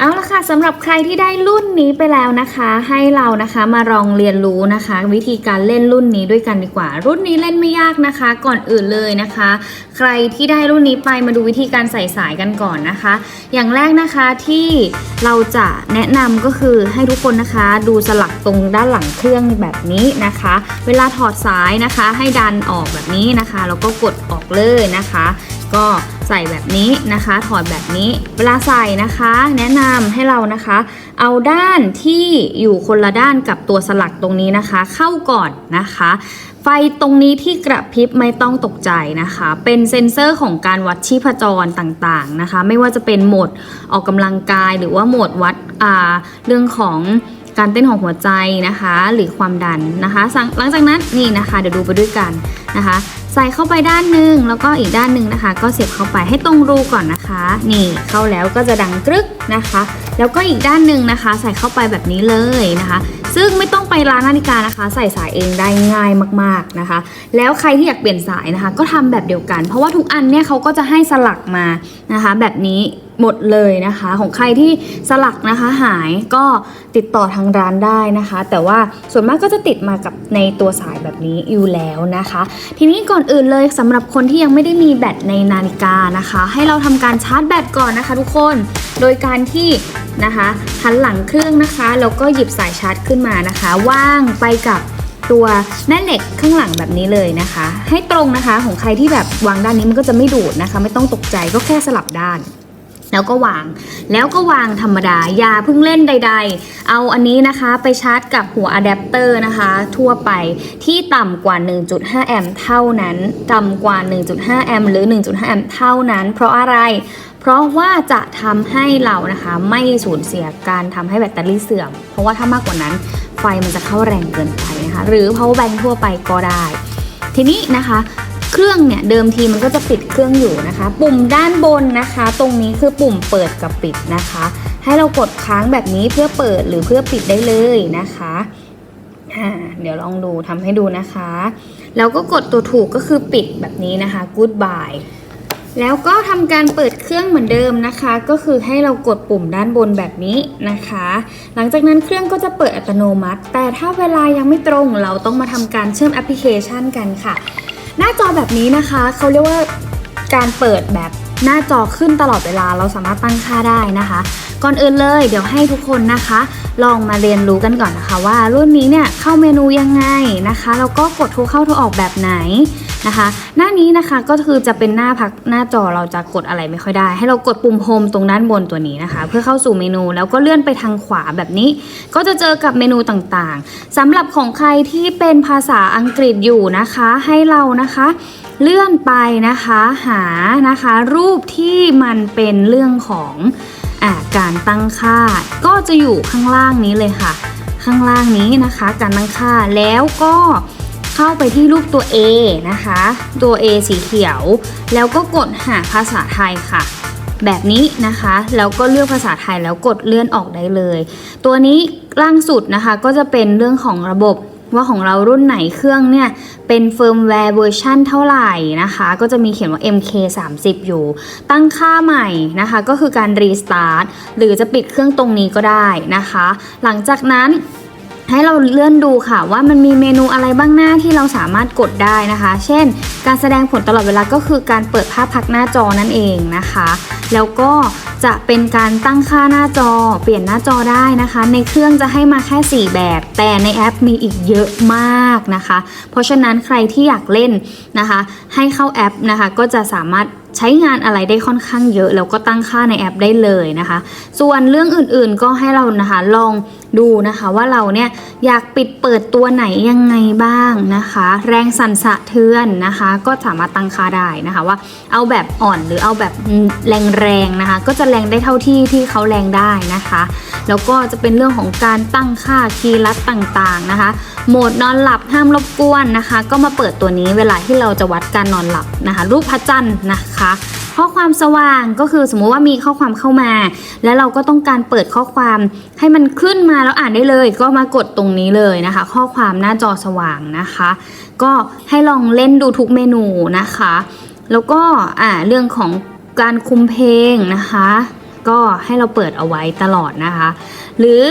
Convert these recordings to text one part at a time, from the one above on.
เอาละค่ะสำหรับใครที่ได้รุ่นนี้ไปแล้วนะคะ ให้เรานะคะมาลองเรียนรู้นะคะ วิธีการเล่นรุ่นนี้ด้วยกันดีกว่า รุ่นนี้เล่นไม่ยากนะคะ ก่อนอื่นเลยนะคะ ใครที่ได้รุ่นนี้ไปมาดูวิธีการใส่สายกันก่อนนะคะ อย่างแรกนะคะที่เราจะแนะนำก็คือให้ทุกคนนะคะ ดูสลักตรงด้านหลังเครื่องแบบนี้นะคะ เวลาถอดสายนะคะ ให้ดันออกแบบนี้นะคะแล้วก็กดออกเลยนะคะ ก็ใส่แบบนี้นะคะ ถอดแบบนี้ เวลาใส่นะคะ แนะนำให้เรานะคะ เอาด้านที่อยู่คนละด้านกับตัวสลักตรงนี้นะคะ เข้าก่อนนะคะ ไฟตรงนี้ที่กระพริบไม่ต้องตกใจนะคะ เป็นเซ็นเซอร์ของการวัดชีพจรต่างๆนะคะ ไม่ว่าจะเป็นโหมดออกกำลังกายหรือว่าโหมดวัดเรื่องของการเต้นของหัวใจนะคะ หรือความดันนะคะ หลังจากนั้นนี่นะคะ เดี๋ยวดูไปด้วยกันนะคะใส่เข้าไปด้านหนึ่งแล้วก็อีกด้านหนึ่งนะคะ ก็เสียบเข้าไปให้ตรงรูก่อนนะคะ นี่เข้าแล้วก็จะดังกรึกนะคะ แล้วก็อีกด้านหนึ่งนะคะ ใส่เข้าไปแบบนี้เลยนะคะ ซึ่งไม่ต้องไปร้านนาฬิกานะคะ ใส่สายเองได้ง่ายมากๆนะคะ แล้วใครที่อยากเปลี่ยนสายนะคะ ก็ทำแบบเดียวกัน เพราะว่าทุกอันเนี่ยเขาก็จะให้สลักมานะคะ แบบนี้ หมดเลยนะคะ ของใครที่สลักนะคะหายก็ติดต่อทางร้านได้นะคะ แต่ว่าส่วนมากก็จะติดมากับในตัวสายแบบนี้อยู่แล้วนะคะ ทีนี้ก่อนอื่นเลยสำหรับคนที่ยังไม่ได้มีแบตในนาฬิกานะคะ ให้เราทำการชาร์จแบตก่อนนะคะ ทุกคนโดยการที่นะคะหันหลังเครื่องนะคะแล้วก็หยิบสายชาร์จขึ้นมานะคะ ว่างไปกับตัวแม่เหล็กข้างหลังแบบนี้เลยนะคะ ให้ตรงนะคะของใครที่แบบวางด้านนี้มันก็จะไม่ดูดนะคะ ไม่ต้องตกใจก็แค่สลับด้าน แล้วก็วาง แล้วก็วางธรรมดา อย่าเพิ่งเล่นใด ๆ เอาอันนี้นะคะไปชาร์จกับหัวอะแดปเตอร์นะคะ ทั่วไปที่ต่ำกว่า 1.5 แอมป์เท่านั้น ต่ำกว่า 1.5 แอมป์หรือ 1.5 แอมป์เท่านั้น เพราะอะไร เพราะว่าจะทำให้เรานะคะไม่สูญเสียการทำให้แบตเตอรี่เสื่อม เพราะว่าถ้ามากกว่านั้นไฟมันจะเข้าแรงเกินไปนะคะ หรือ power bank ทั่วไปก็ได้ ทีนี้นะคะ เครื่องเนี่ยเดิมทีมันก็จะปิดเครื่องอยู่นะคะ ปุ่มด้านบนนะคะ ตรงนี้คือปุ่มเปิดกับปิดนะคะ ให้เรากดค้างแบบนี้เพื่อเปิดหรือเพื่อปิดได้เลยนะคะเดี๋ยวลองดูทำให้ดูนะคะ แล้วก็กดตัวถูกก็คือปิดแบบนี้นะคะ goodbye แล้วก็ทำการเปิดเครื่องเหมือนเดิมนะคะ ก็คือให้เรากดปุ่มด้านบนแบบนี้นะคะ หลังจากนั้นเครื่องก็จะเปิดอัตโนมัติ แต่ถ้าเวลายังไม่ตรงเราต้องมาทำการเชื่อมแอปพลิเคชันกันค่ะ หน้าจอแบบนี้นะคะเขาเรียกว่าการเปิดแบบ หน้าจอขึ้นตลอดเวลาเราสามารถตั้งค่าได้นะคะ ก่อนอื่นเลยเดี๋ยวให้ทุกคนนะคะ ลองมาเรียนรู้กันก่อนนะคะ ว่ารุ่นนี้เนี่ยเข้าเมนูยังไงนะคะแล้วก็กดโทรเข้าโทรออกแบบไหนนะคะ หน้านี้นะคะก็คือจะเป็นหน้าพักหน้าจอเราจะกดอะไรไม่ค่อยได้ ให้เรากดปุ่มโฮมตรงด้านบนตัวนี้นะคะ เพื่อเข้าสู่เมนูแล้วก็เลื่อนไปทางขวาแบบนี้ ก็จะเจอกับเมนูต่างๆสำหรับของใครที่เป็นภาษาอังกฤษอยู่นะคะ ให้เรานะคะ เลื่อนไปนะคะหานะคะรูปที่มันเป็นเรื่องของอการตั้งค่า ก็จะอยู่ข้างล่างนี้เลยค่ะ ข้างล่างนี้นะคะ การตั้งค่าแล้วก็เข้าไปที่รูปตัว A นะคะ ตัว A สีเขียว แล้วก็กดหาภาษาไทยค่ะแบบนี้นะคะ แล้วก็เลือกภาษาไทยแล้วกดเลื่อนออกได้เลย ตัวนี้ล่างสุดนะคะก็จะเป็นเรื่องของระบบ ว่าของเรารุ่นไหนเครื่องเนี่ยเป็นเฟิร์มแวร์เวอร์ชันเท่าไหร่นะคะ ก็จะมีเขียนว่า MK 3 0อยู่ ตั้งค่าใหม่นะคะ ก็คือการรีสตาร์ทหรือจะปิดเครื่องตรงนี้ก็ได้นะคะ หลังจากนั้น ให้เราเลื่อนดูค่ะว่ามันมีเมนูอะไรบ้างหน้าที่เราสามารถกดได้นะคะ เช่น การแสดงผลตลอดเวลาก็คือการเปิดภาพพักหน้าจอนั่นเองนะคะ แล้วก็จะเป็นการตั้งค่าหน้าจอ เปลี่ยนหน้าจอได้นะคะ ในเครื่องจะให้มาแค่ 4 แบบ แต่ในแอปมีอีกเยอะมากนะคะ เพราะฉะนั้นใครที่อยากเล่นนะคะ ให้เข้าแอปนะคะ ก็จะสามารถใช้งานอะไรได้ค่อนข้างเยอะ แล้วก็ตั้งค่าในแอปได้เลยนะคะ ส่วนเรื่องอื่นๆก็ให้เรานะคะลองดูนะคะว่าเราเนี่ยอยากปิดเปิดตัวไหนยังไงบ้างนะคะ แรงสั่นสะเทือนนะคะ ก็สามารถตั้งค่าได้นะคะว่าเอาแบบอ่อนหรือเอาแบบแรงๆนะคะ ก็จะแรงได้เท่าที่ที่เขาแรงได้นะคะ แล้วก็จะเป็นเรื่องของการตั้งค่าคีย์ลัดต่างๆนะคะ โหมดนอนหลับห้ามรบกวนนะคะ ก็มาเปิดตัวนี้เวลาที่เราจะวัดการนอนหลับนะคะ รูปพระจันทร์นะคะ ข้อความสว่างก็คือสมมุติว่ามีข้อความเข้ามา แล้วเราก็ต้องการเปิดข้อความให้มันขึ้นมาแล้วอ่านได้เลย ก็มากดตรงนี้เลยนะคะ ข้อความหน้าจอสว่างนะคะ ก็ให้ลองเล่นดูทุกเมนูนะคะ แล้วก็อ่าเรื่องของการคุมเพลงนะคะ ก็ให้เราเปิดเอาไว้ตลอดนะคะ หรือ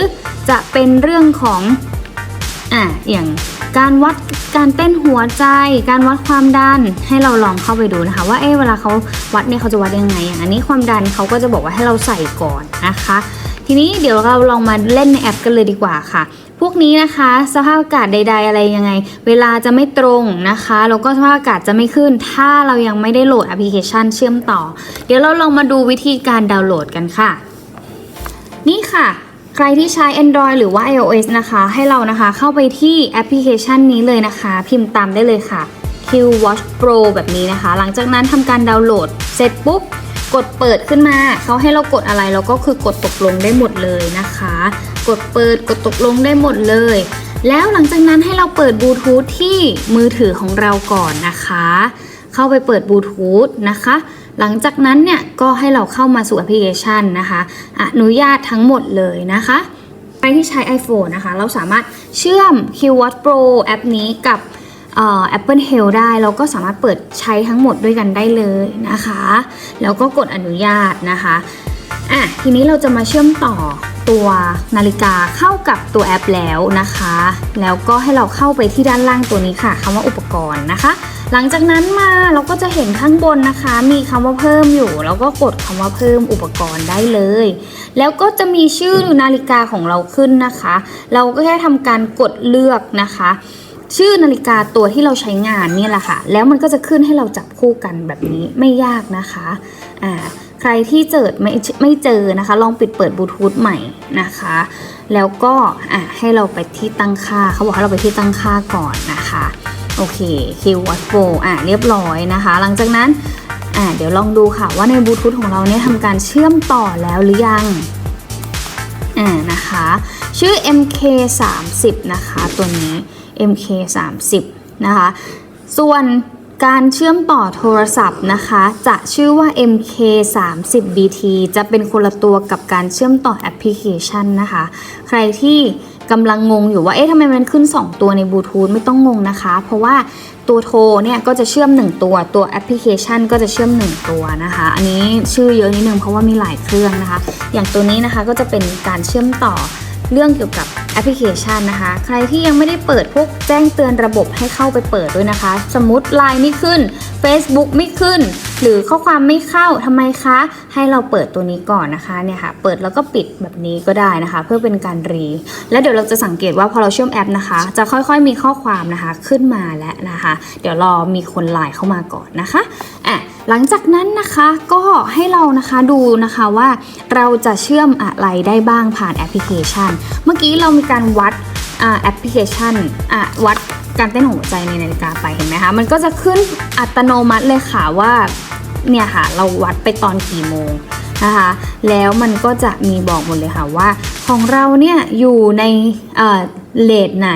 จะเป็นเรื่องของ อะอย่างการวัดการเต้นหัวใจ การวัดความดันให้เราลองเข้าไปดูนะคะ ว่าเอ๊ะเวลาเขาวัดเนี่ยเขาจะวัดยังไงอย่างอันนี้ความดันเขาก็จะบอกว่าให้เราใส่ก่อนนะคะ ทีนี้เดี๋ยวเราลองมาเล่นในแอปกันเลยดีกว่าค่ะ พวกนี้นะคะ สภาพอากาศใด ๆ อะไรยังไง เวลาจะไม่ตรงนะคะแล้วก็สภาพอากาศจะไม่ขึ้น ถ้าเรายังไม่ได้โหลดแอปพลิเคชันเชื่อมต่อ เดี๋ยวเราลองมาดูวิธีการดาวน์โหลดกันค่ะ นี่ค่ะ ใครที่ใช้ Android หรือว่า iOS นะคะ ให้เรานะคะเข้าไปที่แอปพลิเคชันนี้เลยนะคะ พิมพ์ตามได้เลยค่ะ Q Watch Pro แบบนี้นะคะ หลังจากนั้นทำการดาวน์โหลด เสร็จปุ๊บ กดเปิดขึ้นมา เขาให้เรากดอะไรเราก็คือกดตกลงได้หมดเลยนะคะ กดเปิดกดตกลงได้หมดเลย แล้วหลังจากนั้นให้เราเปิดบลูทูธที่มือถือของเราก่อนนะคะ เข้าไปเปิดบลูทูธนะคะ หลังจากนั้นเนี่ยก็ให้เราเข้ามาสู่แอปพลิเคชันนะคะอนุญาตทั้งหมดเลยนะคะใครที่ใช้ iPhone นะคะ เราสามารถเชื่อม Q Watch Pro แอปนี้กับเอ่อ Apple Health ได้ เราก็สามารถเปิดใช้ทั้งหมดด้วยกันได้เลยนะคะ แล้วก็กดอนุญาตนะคะอะทีนี้เราจะมาเชื่อมต่อตัวนาฬิกาเข้ากับตัวแอปแล้วนะคะ แล้วก็ให้เราเข้าไปที่ด้านล่างตัวนี้ค่ะคำว่าอุปกรณ์นะคะ หลังจากนั้นมาเราก็จะเห็นข้างบนนะคะ มีคำว่าเพิ่มอยู่ แล้วก็กดคำว่าเพิ่มอุปกรณ์ได้เลย แล้วก็จะมีชื่อนาฬิกาของเราขึ้นนะคะ เราก็แค่ทำการกดเลือกนะคะ ชื่อนาฬิกาตัวที่เราใช้งานนี่แหละค่ะ แล้วมันก็จะขึ้นให้เราจับคู่กันแบบนี้ไม่ยากนะคะอ่าใครที่เจอไม่ไม่เจอนะคะ ลองปิดเปิดบลูทูธใหม่นะคะ แล้วก็อะให้เราไปที่ตั้งค่าเขาบอกให้เราไปที่ตั้งค่าก่อนนะคะ โอเค Q Watch Pro อะเรียบร้อยนะคะ หลังจากนั้นอะเดี๋ยวลองดูค่ะว่าในบลูทูธของเราเนี่ยทำการเชื่อมต่อแล้วหรือยังอ่านะคะชื่อ MK 3 0นะคะตัวนี้ MK 3 0นะคะส่วนการเชื่อมต่อโทรศัพท์นะคะ จะชื่อว่า MK 3 0 BT จะเป็นคนละตัวกับการเชื่อมต่อแอปพลิเคชันนะคะ ใครที่ กำลังงงอยู่ว่าเอ๊ะทำไมมันขึ้น 2 ตัวในบลูทูธไม่ต้องงงนะคะ เพราะว่าตัวโทรเนี่ยก็จะเชื่อม 1 ตัว ตัวแอปพลิเคชันก็จะเชื่อม 1 ตัวนะคะ อันนี้ชื่อเยอะนิดนึงเพราะว่ามีหลายเครื่องนะคะ อย่างตัวนี้นะคะก็จะเป็นการเชื่อมต่อเรื่องเกี่ยวกับ แอปพลิเคชันนะคะ ใครที่ยังไม่ได้เปิดพวกแจ้งเตือนระบบให้เข้าไปเปิดด้วยนะคะ สมมติ Line ไม่ขึ้น Facebook ไม่ขึ้น หรือข้อความไม่เข้าทำไมคะ ให้เราเปิดตัวนี้ก่อนนะคะเนี่ยค่ะ เปิดแล้วก็ปิดแบบนี้ก็ได้นะคะ เพื่อเป็นการรี แล้วเดี๋ยวเราจะสังเกตว่าพอเราเชื่อมแอปนะคะ จะค่อยๆมีข้อความนะคะขึ้นมาแล้วนะคะ เดี๋ยวรอมีคนไลน์เข้ามาก่อนนะคะอะหลังจากนั้นนะคะก็ให้เรานะคะดูนะคะว่าเราจะเชื่อมอะไรได้บ้างผ่านแอปพลิเคชัน เมื่อกี้เรามีการวัดแอปพลิเคชันวัดการเต้นของหัวใจในนาฬิกาไปเห็นไหมคะ มันก็จะขึ้นอัตโนมัติเลยค่ะว่าเนี่ยค่ะเราวัดไปตอนกี่โมงนะคะ แล้วมันก็จะมีบอกหมดเลยค่ะว่าของเราเนี่ยอยู่ในเอ่อเลทไหน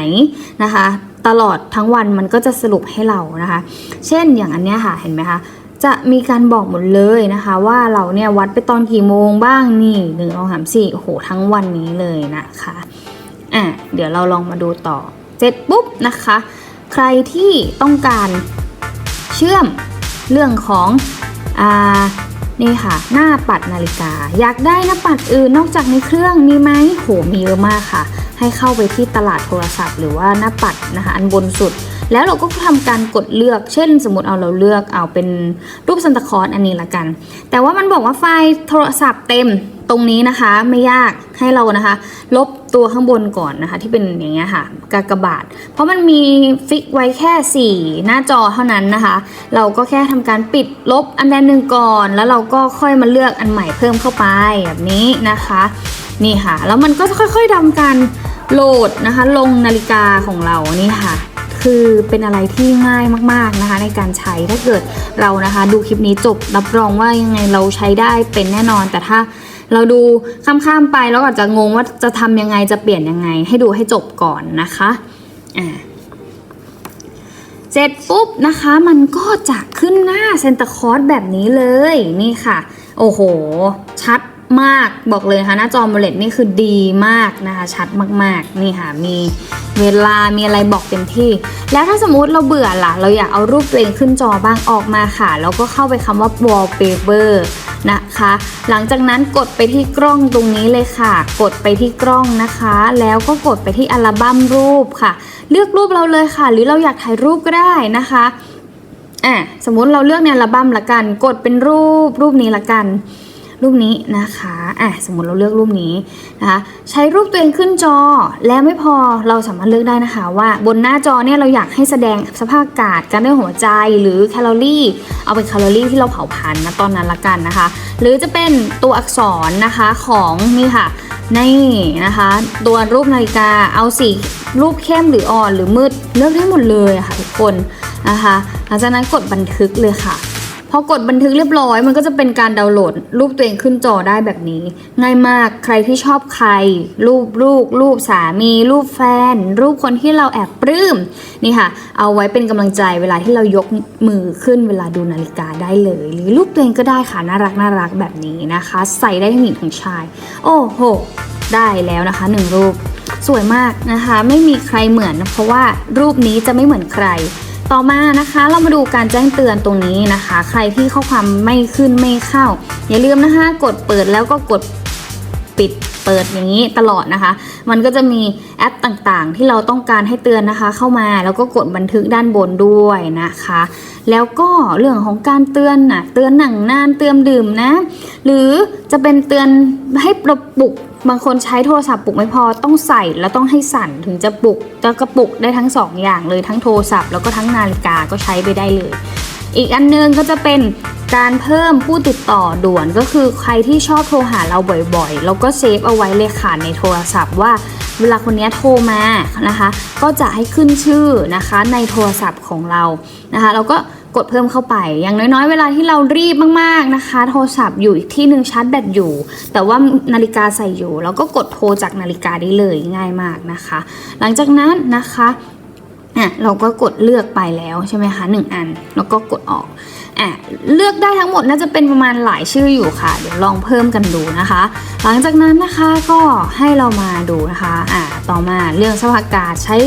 นะคะ ตลอดทั้งวันมันก็จะสรุปให้เรานะคะ เช่นอย่างอันเนี้ยค่ะเห็นไหมคะจะมีการบอกหมดเลยนะคะ ว่าเราเนี่ยวัดไปตอนกี่โมงบ้างนี่หนึ่งสองสามสี่โอ้โหทั้งวันนี้เลยนะคะ อะเดี๋ยวเราลองมาดูต่อ เสร็จปุ๊บนะคะ ใครที่ต้องการเชื่อมเรื่องของอ่านี่ค่ะ หน้าปัดนาฬิกา อยากได้หน้าปัดอื่นนอกจากในเครื่องมีไหมโหมีเยอะมากค่ะ ให้เข้าไปที่ตลาดโทรศัพท์ หรือว่าหน้าปัดนะคะอันบนสุด แล้วเราก็ทำการกดเลือก เช่น สมมติเอาเราเลือกเอาเป็นรูปซันตาคอสอันนี้ละกัน แต่ว่ามันบอกว่าไฟล์โทรศัพท์เต็ม ตรงนี้นะคะไม่ยากให้เรานะคะ ลบตัวข้างบนก่อนนะคะ ที่เป็นอย่างเงี้ยค่ะกากบาท เพราะมันมีฟิกไว้แค่ 4 หน้าจอเท่านั้นนะคะ เราก็แค่ทำการปิดลบอันใดหนึ่งก่อน แล้วเราก็ค่อยมาเลือกอันใหม่เพิ่มเข้าไปแบบนี้นะคะ นี่ค่ะ แล้วมันก็ค่อยๆทำการโหลดนะคะ ลงนาฬิกาของเรานี่ค่ะคือเป็นอะไรที่ง่ายมากๆนะคะ ในการใช้ถ้าเกิดเรานะคะ ดูคลิปนี้จบรับรองว่ายังไงเราใช้ได้เป็นแน่นอนแต่ถ้า เราดูข้ามๆไปแล้วอาจจะงงว่าจะทำยังไงจะเปลี่ยนยังไง ให้ดูให้จบก่อนนะคะอ่าเสร็จปุ๊บนะคะมันก็จะขึ้นหน้าเซนต์คอร์สแบบนี้เลยนี่ค่ะ โอ้โห ชัด มากบอกเลยค่ะหน้าจอมเลดนี่คือดีมากนะคะ ชัดมากๆ นี่ค่ะ มีเวลา มีอะไรบอกเต็มที่ แล้วถ้าสมมติเราเบื่อล่ะ เราอยากเอารูปตัวเองขึ้นจอบ้างออกมาค่ะ แล้วก็เข้าไปคำว่า wallpaper นะคะ หลังจากนั้นกดไปที่กล้องตรงนี้เลยค่ะ กดไปที่กล้องนะคะ แล้วก็กดไปที่อัลบั้มรูปค่ะ เลือกรูปเราเลยค่ะ หรือเราอยากถ่ายรูปก็ได้นะคะอะสมมติเราเลือกในอัลบั้มละกัน กดเป็นรูปรูปนี้ละกัน รูปนี้นะคะอะสมมติเราเลือกรูปนี้นะคะใช้รูปตัวเองขึ้นจอแล้วไม่พอเราสามารถเลือกได้นะคะว่าบนหน้าจอเนี่ยเราอยากให้แสดงสภาพอากาศการเต้นหัวใจหรือแคลอรี่ เอาเป็นแคลอรี่ที่เราเผาผลาญนะตอนนั้นละกันนะคะ หรือจะเป็นตัวอักษรนะคะของนี่ค่ะนี่นะคะ ตัวรูปนาฬิกาเอาสีรูปเข้มหรืออ่อนหรือมืดเลือกได้หมดเลยะค่ะทุกคนนะคะหลังจากนั้นกดบันทึกเลยค่ะ พอกดบันทึกเรียบร้อย มันก็จะเป็นการดาวน์โหลด รูปตัวเองขึ้นจอได้แบบนี้ ง่ายมากใครที่ชอบใคร รูปลูก รูปสามี รูปแฟน รูปคนที่เราแอบปลื้มนี่ค่ะ เอาไว้เป็นกำลังใจเวลาที่เรายกมือขึ้นเวลาดูนาฬิกาได้เลย หรือรูปตัวเองก็ได้ค่ะน่ารักน่ารักแบบนี้นะคะ ใส่ได้ทั้งหญิงทั้งชาย โอ้โหได้แล้วนะคะหนึ่งรูปสวยมากนะคะ ไม่มีใครเหมือน เพราะว่ารูปนี้จะไม่เหมือนใคร ต่อมานะคะเรามาดูการแจ้งเตือนตรงนี้นะคะ ใครที่ข้อความไม่ขึ้นไม่เข้า อย่าลืมนะคะกดเปิดแล้วก็กดปิดเปิดอย่างนี้ตลอดนะคะ มันก็จะมีแอปต่างๆ ที่เราต้องการให้เตือนนะคะ เข้ามาแล้วก็กดบันทึกด้านบนด้วยนะคะ แล้วก็เรื่องของการเตือนน่ะเตือนหนังนานเตือนดื่มนะ หรือจะเป็นเตือนให้ปลุก บางคนใช้โทรศัพท์ปลุกไม่พอต้องใส่แล้วต้องให้สั่นถึงจะปลุกจะกระปุกได้ทั้งสองอย่างเลยทั้งโทรศัพท์ แล้วก็ทั้งนาฬิกาก็ใช้ไปได้เลย อีกอันนึงก็จะเป็นการเพิ่มผู้ติดต่อด่วนก็คือใครที่ชอบโทรหาเราบ่อยๆเราก็เซฟเอาไว้เลยค่ะในโทรศัพท์ว่าเวลาคนนี้โทรมานะคะ ก็จะให้ขึ้นชื่อนะคะในโทรศัพท์ของเรานะคะเราก็ กดเพิ่มเข้าไป อย่างน้อยๆ เวลาที่เรารีบมากๆนะคะ โทรศัพท์อยู่อีกที่หนึ่งชาร์จแบตอยู่ แต่ว่านาฬิกาใส่อยู่ เราก็กดโทรจากนาฬิกาได้เลยง่ายมากนะคะ หลังจากนั้นนะคะอะเราก็กดเลือกไปแล้วใช่ไหมคะหนึ่งอัน แล้วก็กดออก อะเลือกได้ทั้งหมดน่าจะเป็นประมาณหลายชื่ออยู่ค่ะ เดี๋ยวลองเพิ่มกันดูนะคะ หลังจากนั้นนะคะก็ให้เรามาดูนะคะอะต่อมาเรื่องสภาพอากาศใช้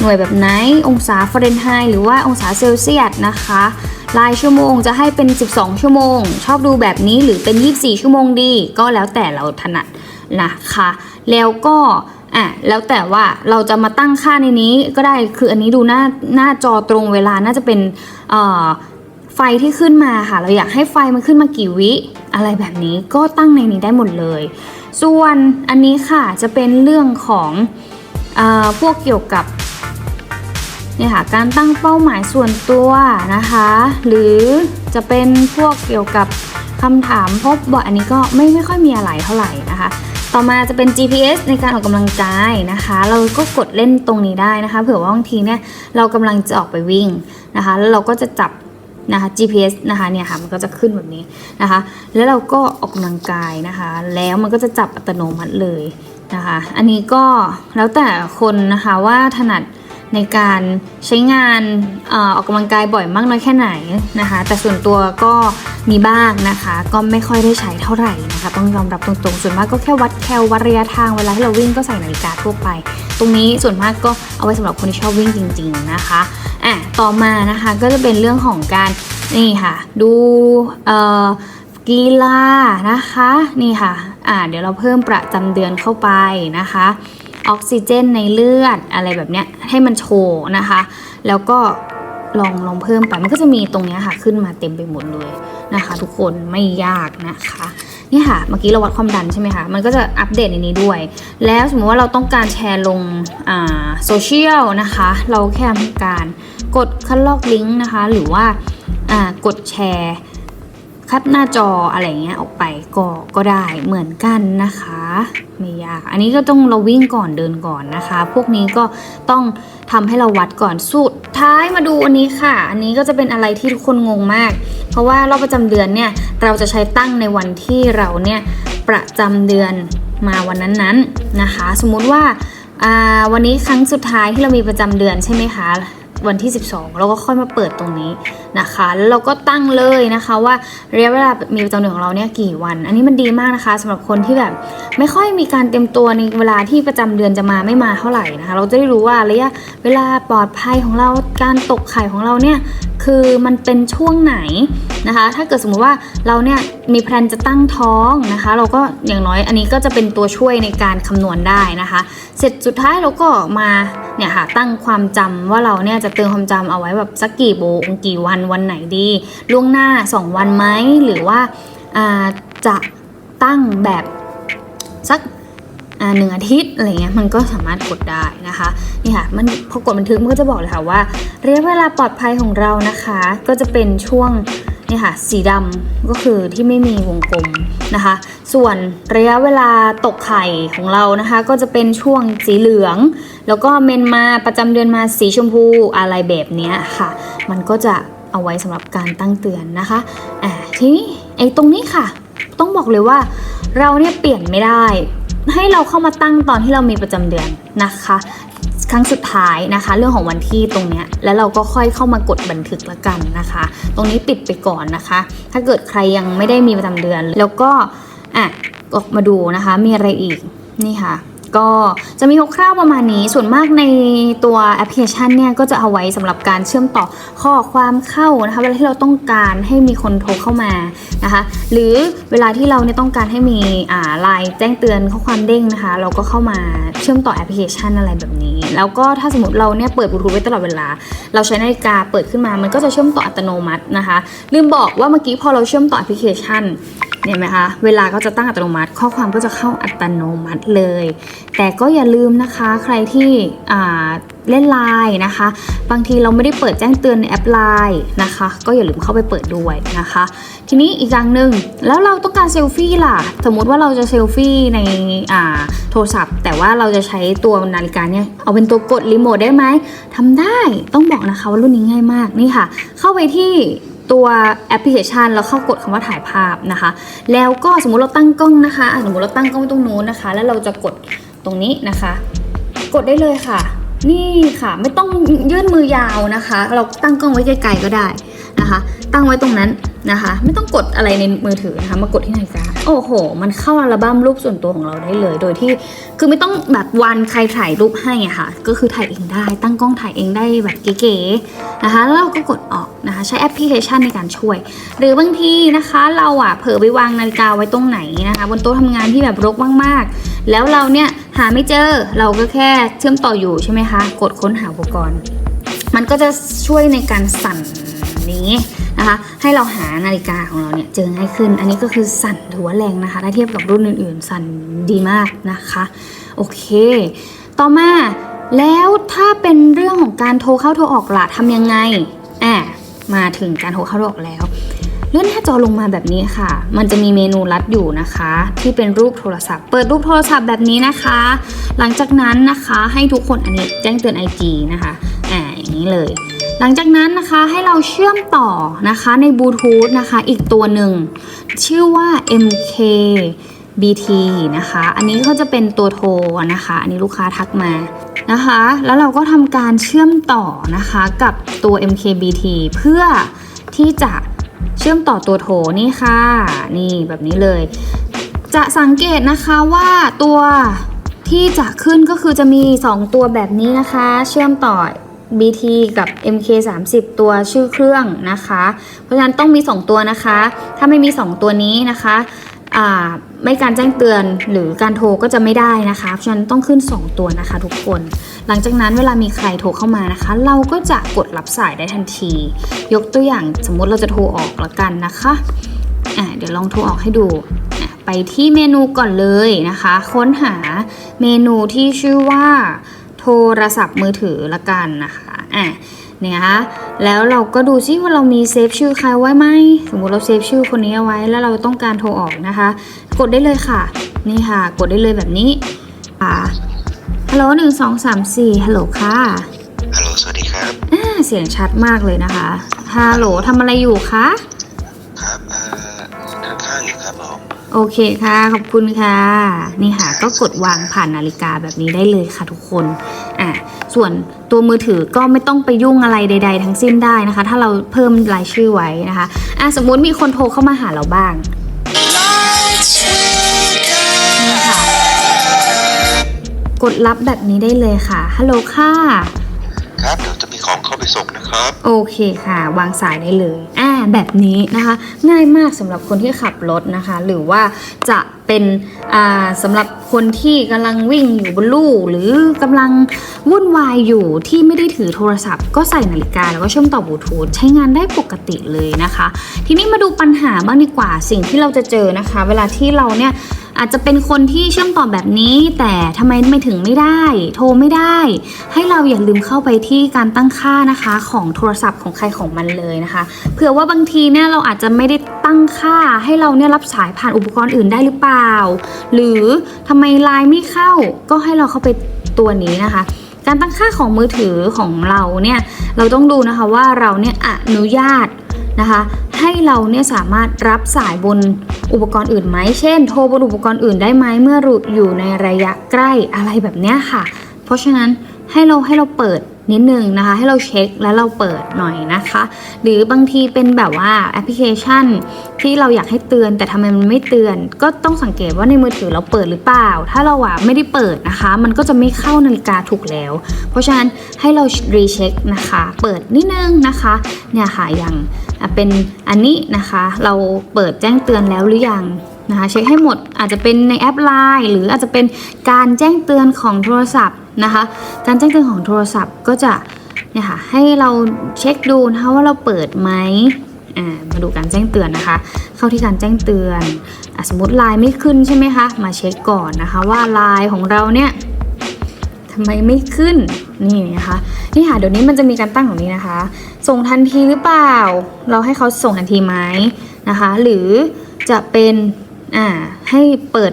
หน่วยแบบไหน องศาฟาเรนไฮต์หรือว่าองศาเซลเซียสนะคะรายชั่วโมงจะให้เป็น 12 ชั่วโมง ชอบดูแบบนี้หรือเป็น 24 ชั่วโมงดี ก็แล้วแต่เราถนัดนะคะ แล้วก็อะแล้วแต่ว่าเราจะมาตั้งค่าในนี้ก็ได้คืออันนี้ดูหน้าหน้าจอตรงเวลาน่าจะเป็นเอ่อ ไฟที่ขึ้นมาค่ะ เราอยากให้ไฟมันขึ้นมากี่วิ อะไรแบบนี้ก็ตั้งในนี้ได้หมดเลย ส่วนอันนี้ค่ะจะเป็นเรื่องของออพวกเกี่ยวกับเนี่ยค่ะการตั้งเป้าหมายส่วนตัวนะคะ หรือจะเป็นพวกเกี่ยวกับคำถามพบบ่อยอันนี้ก็ไม่ไม่ค่อยมีอะไรเท่าไหร่นะคะ ต่อมาจะเป็น GPS ในการออกกำลังกายนะคะ เราก็กดเล่นตรงนี้ได้นะคะ เผื่อว่าบางทีเนี่ยเรากำลังจะออกไปวิ่งนะคะ แล้วเราก็จะจับ นะคะ GPS นะคะเนี่ยค่ะมันก็จะขึ้นแบบนี้นะคะ แล้วเราก็ออกกำลังกายนะคะ แล้วมันก็จะจับอัตโนมัติเลยนะคะ อันนี้ก็แล้วแต่คนนะคะว่าถนัดในการใช้งานออออกกำลังกายบ่อยมากน้อยแค่ไหนนะคะ แต่ส่วนตัวก็มีบ้างนะคะ ก็ไม่ค่อยได้ใช้เท่าไหร่นะคะ ต้องยอมรับตรงๆ ส่วนมากก็แค่วัดแคลวัดระยะทางเวลาที่เราวิ่งก็ใส่นาฬิกาทั่วไป ตรงนี้ส่วนมากก็เอาไว้สำหรับคนที่ชอบวิ่งจริง ๆนะคะ อะต่อมานะคะก็จะเป็นเรื่องของการนี่ค่ะดูเอ่อกีฬานะคะนี่ค่ะอ่าเดี๋ยวเราเพิ่มประจำเดือนเข้าไปนะคะออกซิเจนในเลือดอะไรแบบเนี้ยให้มันโชว์นะคะ แล้วก็ลองลองเพิ่มไปมันก็จะมีตรงเนี้ยค่ะขึ้นมาเต็มไปหมดเลยนะคะ ทุกคนไม่ยากนะคะนี่ค่ะเมื่อกี้เราวัดความดันใช่ไหมคะมันก็จะอัปเดตในนี้ด้วย แล้วสมมติว่าเราต้องการแชร์ลงอ่าโซเชียลนะคะ เราแค่ทำการ กดคัดลอกลิงก์นะคะ หรือว่ากดแชร์คัดหน้าจออะไรเงี้ยออกไปก็ก็ได้เหมือนกันนะคะไม่ยาก อันนี้ก็ต้องเราวิ่งก่อนเดินก่อนนะคะ พวกนี้ก็ต้องทำให้เราวัดก่อนสุดท้ายมาดูอันนี้ค่ะ อันนี้ก็จะเป็นอะไรที่ทุกคนงงมาก เพราะว่ารอบประจำเดือนเนี่ยเราจะใช้ตั้งในวันที่เราเนี่ยประจำเดือนมาวันนั้นๆนนะคะ สมมุติว่าอ่าวันนี้ครั้งสุดท้ายที่เรามีประจำเดือนใช่ไหมคะ วันที่ 12 เราก็ค่อยมาเปิดตรงนี้นะคะ แล้วเราก็ตั้งเลยนะคะว่าระยะเวลามีประจำเดือนของเราเนี่ยกี่วัน อันนี้มันดีมากนะคะสำหรับคนที่แบบไม่ค่อยมีการเตรียมตัวในเวลาที่ประจำเดือนจะมาไม่มาเท่าไหร่นะคะ เราจะได้รู้ว่าระยะเวลาปลอดภัยของเราการตกไข่ของเราเนี่ยคือมันเป็นช่วงไหนนะคะ ถ้าเกิดสมมุติว่าเราเนี่ยมีแพลนจะตั้งท้องนะคะ เราก็อย่างน้อยอันนี้ก็จะเป็นตัวช่วยในการคำนวณได้นะคะ เสร็จสุดท้ายเราก็มา เนี่ยค่ะตั้งความจำว่าเราเนี่ยจะเตือนความจำเอาไว้แบบสักกี่โมงกี่วันวันไหนดี ล่วงหน้า 2 วันไหมหรือว่าาจะตั้งแบบสักหนึ่งอาทิตย์อะไรเงี้ยมันก็สามารถกดได้นะคะนี่ค่ะมันพอกดบันทึกมันก็จะบอกเลยค่ะว่าระยะเวลาปลอดภัยของเรานะคะ ก็จะเป็นช่วง นี่ค่ะสีดำก็คือที่ไม่มีวงกลมนะคะ ส่วนระยะเวลาตกไข่ของเรานะคะ ก็จะเป็นช่วงสีเหลือง แล้วก็เมนมาประจำเดือนมาสีชมพูอะไรแบบนี้ค่ะ มันก็จะเอาไว้สำหรับการตั้งเตือนนะคะอ่าทีนี้ไอ้ตรงนี้ค่ะ ต้องบอกเลยว่าเราเนี่ยเปลี่ยนไม่ได้ให้เราเข้ามาตั้งตอนที่เรามีประจำเดือนนะคะ ครั้งสุดท้ายนะคะ เรื่องของวันที่ตรงเนี้ยแล้วเราก็ค่อยเข้ามากดบันทึกละกันนะคะ ตรงนี้ปิดไปก่อนนะคะ ถ้าเกิดใครยังไม่ได้มีประจำเดือน แล้วก็อะออกมาดูนะคะ มีอะไรอีกนี่ค่ะ ก็จะมีคร่าวๆประมาณนี้ ส่วนมากในตัวแอปพลิเคชันเนี่ยก็จะเอาไว้สำหรับการเชื่อมต่อข้อความเข้านะคะเวลาที่เราต้องการให้มีคนโทรเข้ามานะคะ หรือเวลาที่เราเนี่ยต้องการให้มีอ่าไลน์แจ้งเตือนข้อความเด้งนะคะ เราก็เข้ามาเชื่อมต่อแอปพลิเคชันอะไรแบบนี้ แล้วก็ถ้าสมมติเราเนี่ยเปิดบลูทูธไว้ตลอดเวลา เราใช้นาฬิกาเปิดขึ้นมามันก็จะเชื่อมต่ออัตโนมัตินะคะ ลืมบอกว่าเมื่อกี้พอเราเชื่อมต่อแอปพลิเคชัน เนี่ยไหมคะ เวลาก็จะตั้งอัตโนมัติ ข้อความก็จะเข้าอัตโนมัติเลย แต่ก็อย่าลืมนะคะ ใครที่เล่นไลน์นะคะ บางทีเราไม่ได้เปิดแจ้งเตือนในแอปไลน์นะคะ ก็อย่าลืมเข้าไปเปิดด้วยนะคะ ทีนี้อีกอย่างหนึ่งแล้วเราต้องการเซลฟี่ล่ะ สมมุติว่าเราจะเซลฟี่ในโทรศัพท์ แต่ว่าเราจะใช้ตัวนาฬิกาเนี่ยเอาเป็นตัวกดรีโมทได้ไหมทำได้ต้องบอกนะคะว่ารุ่นนี้ง่ายมากนี่ค่ะ เข้าไปที่ ตัวแอปพลิเคชันแล้วเข้ากดคำว่าถ่ายภาพนะคะ แล้วก็สมมุติเราตั้งกล้องนะคะอะสมมุติเราตั้งกล้องตรงนู้นนะคะ แล้วเราจะกดตรงนี้นะคะ กดได้เลยค่ะ นี่ค่ะไม่ต้องยื่นมือยาวนะคะ เราตั้งกล้องไว้ไกลๆก็ได้นะคะ ตั้งไว้ตรงนั้นนะคะ ไม่ต้องกดอะไรในมือถือนะคะมากดที่นาฬิกาโอ้โห มันเข้าอัลบั้มรูปส่วนตัวของเราได้เลย โดยที่คือไม่ต้องแบบวันใครถ่ายรูปให้อะค่ะ ก็คือถ่ายเองได้ตั้งกล้องถ่ายเองได้แบบเก๋ๆนะคะแล้วเราก็กดออกนะคะ ใช้แอปพลิเคชันในการช่วย หรือบางทีนะคะเราอะเผลอไปวางนาฬิกาไว้ตรงไหนนะคะบนโต๊ะทำงานที่แบบรกมากๆ แล้วเราเนี่ยหาไม่เจอเราก็แค่เชื่อมต่ออยู่ใช่ไหมคะ กดค้นหาอุปกรณ์ มันก็จะช่วยในการสั่น นี้นะคะให้เราหานาฬิกาของเราเนี่ยเจอง่ายขึ้น อันนี้ก็คือสั่นถือว่าแรงนะคะถ้าเทียบกับรุ่นอื่นๆ สั่นดีมากนะคะโอเค ต่อมาแล้วถ้าเป็นเรื่องของการโทรเข้าโทรออกล่ะทำยังไงอะมาถึงการโทรเข้าโทรออกแล้วเลื่อนหน้าจอลงมาแบบนี้ค่ะ มันจะมีเมนูลัดอยู่นะคะ ที่เป็นรูปโทรศัพท์ เปิดรูปโทรศัพท์แบบนี้นะคะ หลังจากนั้นนะคะให้ทุกคนอันนี้แจ้งเตือน IG นะคะอ่าอย่างนี้เลย หลังจากนั้นนะคะให้เราเชื่อมต่อนะคะในบลูทูธนะคะอีกตัวหนึ่ง ชื่อว่า MK BT นะคะ อันนี้ก็จะเป็นตัวโทรนะคะ อันนี้ลูกค้าทักมานะคะ แล้วเราก็ทำการเชื่อมต่อนะคะกับตัว MKBT เพื่อที่จะเชื่อมต่อตัวโทรนี่ค่ะ นี่แบบนี้เลย จะสังเกตนะคะว่าตัวที่จะขึ้นก็คือจะมี 2 ตัวแบบนี้นะคะ เชื่อมต่อ BT กับ MK30 ตัวชื่อเครื่องนะคะ เพราะฉะนั้นต้องมี 2 ตัวนะคะ ถ้าไม่มี 2 ตัวนี้นะคะไม่การแจ้งเตือนหรือการโทรก็จะไม่ได้นะคะเพราะฉะนั้นต้องขึ้น 2 ตัวนะคะ ทุกคน หลังจากนั้นเวลามีใครโทรเข้ามานะคะ เราก็จะกดรับสายได้ทันที ยกตัวอย่างสมมติเราจะโทรออกละกันนะคะะเดี๋ยวลองโทรออกให้ดู ไปที่เมนูก่อนเลยนะคะ ค้นหาเมนูที่ชื่อว่า โทรศัพท์มือถือละกันนะคะอะเนี่ยนะคะแล้วเราก็ดูซิว่าเรามีเซฟชื่อใครไว้ไหมสมมุติเราเซฟชื่อคนนี้เอาไว้แล้วเราต้องการโทรออกนะคะ กดได้เลยค่ะ นี่ค่ะ กดได้เลยแบบนี้อ่าฮัลโหลหนึ่งสองสามสี่ฮัลโหลค่ะฮัลโหลสวัสดีครับอ่าเสียงชัดมากเลยนะคะฮัลโหลทำอะไรอยู่คะ โอเคค่ะ ขอบคุณค่ะ นี่ค่ะ ก็กดวางผ่านนาฬิกาแบบนี้ได้เลยค่ะทุกคนอะส่วนตัวมือถือก็ไม่ต้องไปยุ่งอะไรใด ๆ ทั้งสิ้นได้นะคะ ถ้าเราเพิ่มรายชื่อไว้นะคะอะสมมติมีคนโทรเข้ามาหาเราบ้างนี่ค่ะ กดรับแบบนี้ได้เลยค่ะฮัลโหลค่ะ ครับเดี๋ยวจะมี ของเข้าไปส่งนะครับ โอเคค่ะ วางสายได้เลยอ่าแบบนี้นะคะ ง่ายมากสำหรับคนที่ขับรถนะคะ หรือว่าจะ เป็นสำหรับคนที่กำลังวิ่งอยู่บนลู่หรือกำลังวุ่นวายอยู่ที่ไม่ได้ถือโทรศัพท์ ก็ใส่นาฬิกาแล้วก็เชื่อมต่อบลูทูธใช้งานได้ปกติเลยนะคะ ทีนี้มาดูปัญหาบ้างดีกว่าสิ่งที่เราจะเจอนะคะ เวลาที่เราเนี่ยอาจจะเป็นคนที่เชื่อมต่อแบบนี้ แต่ทำไมไม่ถึงไม่ได้ โทรไม่ได้ ให้เราอย่าลืมเข้าไปที่การตั้งค่านะคะ ของโทรศัพท์ของใครของมันเลยนะคะเผื่อว่าบางทีเนี่ยเราอาจจะไม่ได้ ตั้งค่าให้เราเนี่ยรับสายผ่านอุปกรณ์อื่นได้หรือเปล่า หรือทำไมไลน์ไม่เข้า ก็ให้เราเข้าไปตัวนี้นะคะ การตั้งค่าของมือถือของเราเนี่ยเราต้องดูนะคะว่าเราเนี่ยอนุญาตนะคะให้เราเนี่ยสามารถรับสายบนอุปกรณ์อื่นไหม เช่น โทรบนอุปกรณ์อื่นได้ไหมเมื่อรุอยู่ในระยะใกล้อะไรแบบนี้ค่ะ เพราะฉะนั้นให้เราให้เราเปิด นิดนึงนะคะ ให้เราเช็คแล้วเราเปิดหน่อยนะคะ หรือบางทีเป็นแบบว่าแอปพลิเคชัน ที่เราอยากให้เตือนแต่ทำไมมันไม่เตือน ก็ต้องสังเกตว่าในมือถือเราเปิดหรือเปล่า ถ้าเราอะไม่ได้เปิดนะคะ มันก็จะไม่เข้านาฬิกาถูกแล้ว เพราะฉะนั้นให้เรารีเช็คนะคะ เปิดนิดนึงนะคะเนี่ยค่ะอย่างเป็นอันนี้นะคะ เราเปิดแจ้งเตือนแล้วหรือยัง นะคะเช็คให้หมดอาจจะเป็นในแอป Line หรืออาจจะเป็นการแจ้งเตือนของโทรศัพท์นะคะ การแจ้งเตือนของโทรศัพท์ก็จะเนี่ยค่ะให้เราเช็คดูนะคะว่าเราเปิดไหมมาดูการแจ้งเตือนนะคะ เข้าที่การแจ้งเตือนอสมมติไลน์ไม่ขึ้นใช่ไหมคะมาเช็คก่อนนะคะว่าไลน์ของเราเนี่ยทำไมไม่ขึ้นนี่นะคะนี่ค่ะเดี๋ยวนี้มันจะมีการตั้งของนี้นะคะ ส่งทันทีหรือเปล่า เราให้เขาส่งทันทีไหมนะคะ หรือจะเป็น อ่า ให้เปิด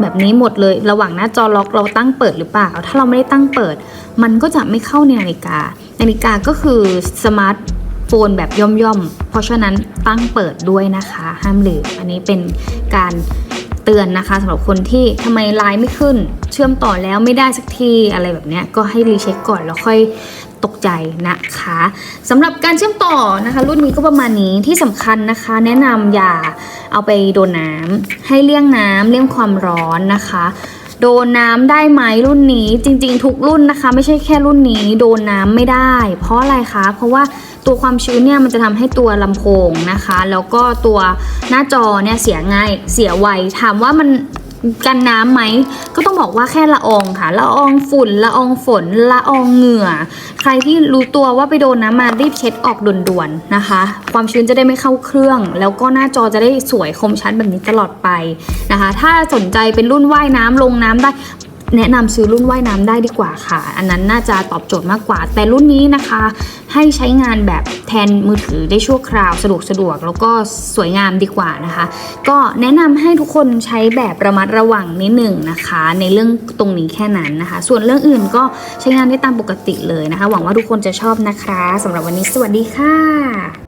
แบบนี้หมดเลย ระหว่างหน้าจอล็อกเราตั้งเปิดหรือเปล่า ถ้าเราไม่ได้ตั้งเปิด มันก็จะไม่เข้าในนาฬิกา นาฬิกาก็คือสมาร์ทโฟนแบบย่อมๆ เพราะฉะนั้นตั้งเปิดด้วยนะคะ ห้ามลืม อันนี้เป็นการเตือนนะคะสำหรับคนที่ทำไมไลน์ไม่ขึ้น เชื่อมต่อแล้วไม่ได้สักทีอะไรแบบนี้ก็ให้รีเช็คก่อนแล้วค่อย ตกใจนะคะสำหรับการเชื่อมต่อนะคะ รุ่นนี้ก็ประมาณนี้ที่สำคัญนะคะ แนะนำอย่าเอาไปโดนน้ำให้เลี่ยงน้ำเลี่ยงความร้อนนะคะ โดนน้ำได้ไหมรุ่นนี้จริง ๆ ทุกรุ่นนะคะ ไม่ใช่แค่รุ่นนี้ โดนน้ำไม่ได้ เพราะอะไรคะ เพราะว่าตัวความชื้นเนี่ยมันจะทำให้ตัวลำโพงนะคะ แล้วก็ตัวหน้าจอเนี่ยเสียง่ายเสียไวถามว่ามัน กันน้ำไหมก็ต้องบอกว่าแค่ละอองค่ะ ละอองฝุ่น ละอองฝน ละอองเหงื่อ ใครที่รู้ตัวว่าไปโดนน้ำมารีบเช็ดออกด่วนๆนะคะ ความชื้นจะได้ไม่เข้าเครื่อง แล้วก็หน้าจอจะได้สวยคมชัดแบบนี้ตลอดไปนะคะ ถ้าสนใจเป็นรุ่นว่ายน้ำลงน้ำได้ แนะนำซื้อรุ่นว่ายน้ำได้ดีกว่าค่ะ อันนั้นน่าจะตอบโจทย์มากกว่า แต่รุ่นนี้นะคะ ให้ใช้งานแบบแทนมือถือได้ชั่วคราวสะดวกสะดวกแล้วก็สวยงามดีกว่านะคะ ก็แนะนำให้ทุกคนใช้แบบระมัดระวังนิดหนึ่งนะคะ ในเรื่องตรงนี้แค่นั้นนะคะ ส่วนเรื่องอื่นก็ใช้งานได้ตามปกติเลยนะคะ หวังว่าทุกคนจะชอบนะคะสำหรับวันนี้สวัสดีค่ะ